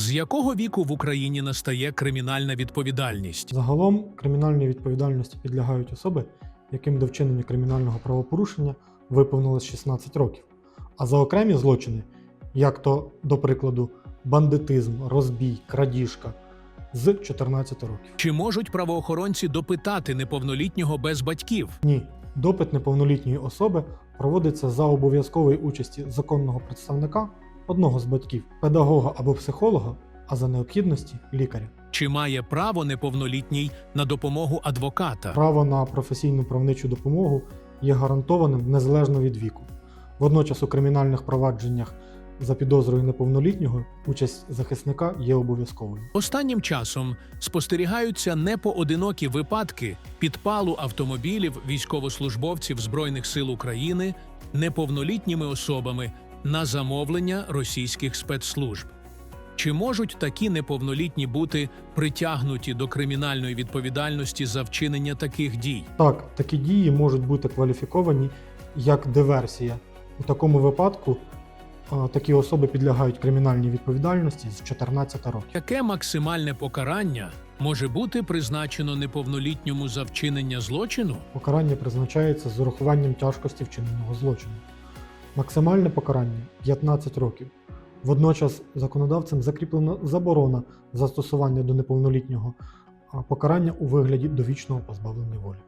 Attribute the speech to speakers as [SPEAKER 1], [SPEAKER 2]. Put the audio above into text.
[SPEAKER 1] З якого віку в Україні настає кримінальна відповідальність?
[SPEAKER 2] Загалом кримінальній відповідальності підлягають особи, яким до вчинення кримінального правопорушення виповнилось 16 років. А за окремі злочини, як то, до прикладу, бандитизм, розбій, крадіжка з 14 років.
[SPEAKER 1] Чи можуть правоохоронці допитати неповнолітнього без батьків?
[SPEAKER 2] Ні, допит неповнолітньої особи проводиться за обов'язкової участі законного представника одного з батьків, педагога або психолога, а за необхідності лікаря.
[SPEAKER 1] Чи має право неповнолітній на допомогу адвоката?
[SPEAKER 2] Право на професійну правничу допомогу є гарантованим незалежно від віку. Водночас у кримінальних провадженнях за підозрою неповнолітнього участь захисника є обов'язковою.
[SPEAKER 1] Останнім часом спостерігаються непоодинокі випадки підпалу автомобілів військовослужбовців Збройних сил України неповнолітніми особами на замовлення російських спецслужб. Чи можуть такі неповнолітні бути притягнуті до кримінальної відповідальності за вчинення таких дій?
[SPEAKER 2] Так, такі дії можуть бути кваліфіковані як диверсія. У такому випадку такі особи підлягають кримінальній відповідальності з 14 років.
[SPEAKER 1] Яке максимальне покарання може бути призначено неповнолітньому за вчинення злочину?
[SPEAKER 2] Покарання призначається з урахуванням тяжкості вчиненого злочину. Максимальне покарання 15 років. Водночас законодавцем закріплена заборона застосування до неповнолітнього покарання у вигляді довічного позбавлення волі.